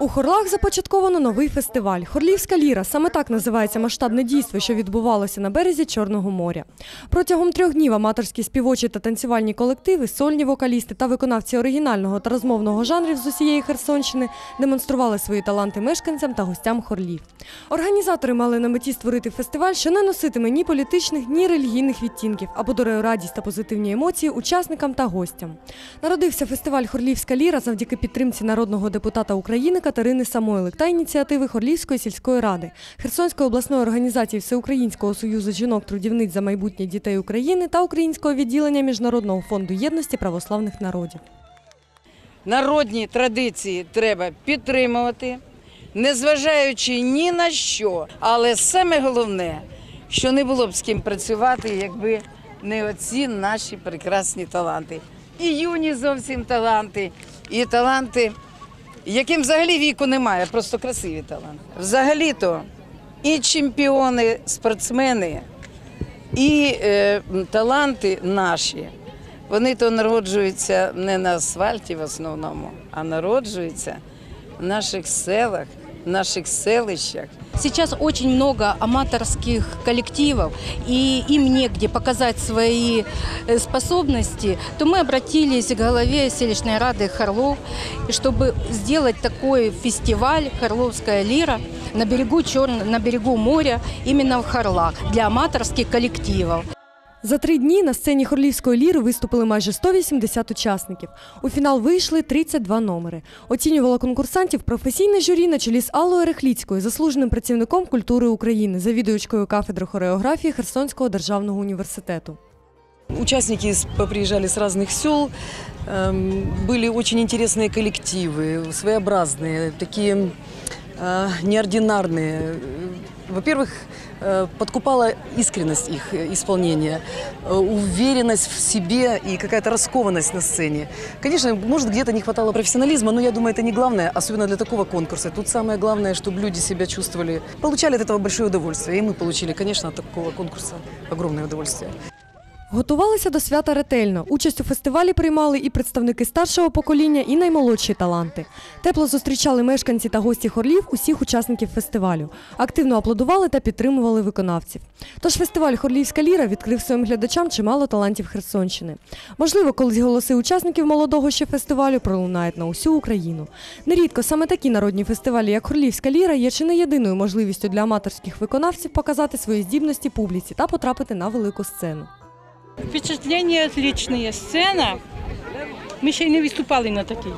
У Хорлах започатковано новий фестиваль Хорлівська ліра. Саме так називається масштабне дійство, що відбувалося на березі Чорного моря. Протягом трьох днів аматорські співочі та танцювальні колективи, сольні вокалісти та виконавці оригінального та розмовного жанрів з усієї Херсонщини демонстрували свої таланти мешканцям та гостям Хорлів. Організатори мали на меті створити фестиваль, що не носитиме ні політичних, ні релігійних відтінків, а подарує радість та позитивні емоції учасникам та гостям. Народився фестиваль Хорлівська ліра завдяки підтримці народного депутата України Катерини Самойлик та ініціативи Хорлівської сільської ради, Херсонської обласної організації Всеукраїнського союзу жінок-трудівниць за майбутнє дітей України та Українського відділення Міжнародного фонду єдності православних народів. Народні традиції треба підтримувати, незважаючи ні на що. Але саме головне, що не було б з ким працювати, якби не оці наші прекрасні таланти. І юні зовсім таланти, і таланти, яким взагалі віку немає, просто красиві таланти. Взагалі-то і чемпіони, спортсмени, і е, таланти наші. Вони то народжуються не на асфальті в основному, а народжуються в наших селах, наших селищах. Сейчас очень много аматорских коллективов, и им негде показать свои э, способности, то мы обратились к голове селищной рады Харлов, и чтобы сделать такой фестиваль «Харловская лира» на берегу, Черн... на берегу моря, именно в Харлах, для аматорских коллективов. За три дні на сцені Хорлівської ліри виступили майже 180 учасників. У фінал вийшли 32 номери. Оцінювало конкурсантів професійне журі на чолі з Аллою Рехліцькою, заслуженим працівником культури України, завідуючкою кафедри хореографії Херсонського державного університету. Участники с- поприезжали с разных сел, эм, были очень интересные коллективы, своеобразные, такие э, неординарные. Э, Во-первых, э, подкупала искренность их э, исполнения, э, уверенность в себе и какая-то раскованность на сцене. Конечно, может, где-то не хватало профессионализма, но я думаю, это не главное, особенно для такого конкурса. Тут самое главное, чтобы люди себя чувствовали, получали от этого большое удовольствие. И мы получили, конечно, от такого конкурса огромное удовольствие. Готувалися до свята ретельно. Участь у фестивалі приймали і представники старшого покоління, і наймолодші таланти. Тепло зустрічали мешканці та гості хорлів усіх учасників фестивалю. Активно аплодували та підтримували виконавців. Тож фестиваль Хорлівська ліра відкрив своїм глядачам чимало талантів Херсонщини. Можливо, колись голоси учасників молодого ще фестивалю пролунають на усю Україну. Нерідко саме такі народні фестивалі, як Хорлівська ліра, є чи не єдиною можливістю для аматорських виконавців показати свої здібності публіці та потрапити на велику сцену. Впечатлення отличные. Сцена. Ми ще й не виступали на такій.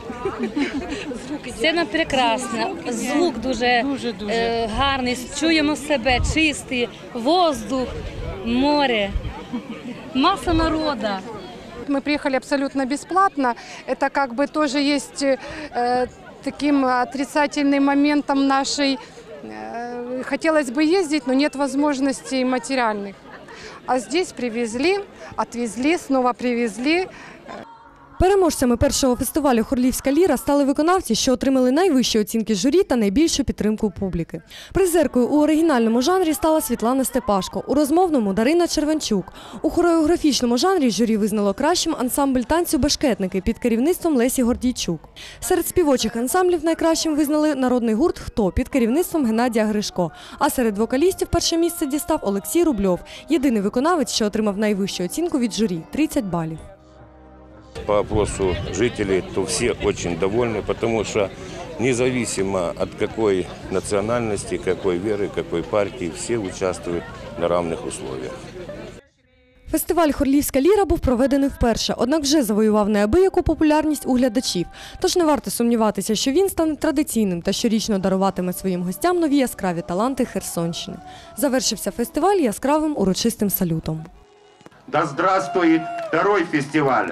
Сцена прекрасна, звук дуже, Дуже, дуже. е, гарний, чуємо себе, чистий, воздух, море, маса народу. Мы приехали абсолютно бесплатно. Это как бы тоже есть э, таким отрицательным моментом нашей. э, хотелось бы ездить, но нет возможностей материальных. А здесь привезли, отвезли, снова привезли. Переможцями першого фестивалю Хорлівська ліра стали виконавці, що отримали найвищі оцінки журі та найбільшу підтримку публіки. Призеркою у оригінальному жанрі стала Світлана Степашко, у розмовному Дарина Червенчук. У хореографічному жанрі журі визнало кращим ансамбль танцю Бешкетники під керівництвом Лесі Гордійчук. Серед співочих ансамблів найкращим визнали народний гурт Хто під керівництвом Геннадія Гришко. А серед вокалістів перше місце дістав Олексій Рубльов, єдиний виконавець, що отримав найвищу оцінку від журі 30 балів. по опросу жителей, то все очень довольны, потому что независимо от какой национальности, какой веры, какой партии, все участвуют на равных условиях. Фестиваль Хорлівська ліра був проведений вперше, однак вже завоював неабияку популярність у глядачів. Тож не варто сумніватися, що він стане традиційним та щорічно даруватиме своїм гостям нові яскраві таланти Херсонщини. Завершився фестиваль яскравим урочистим салютом. Да здравствует второй фестиваль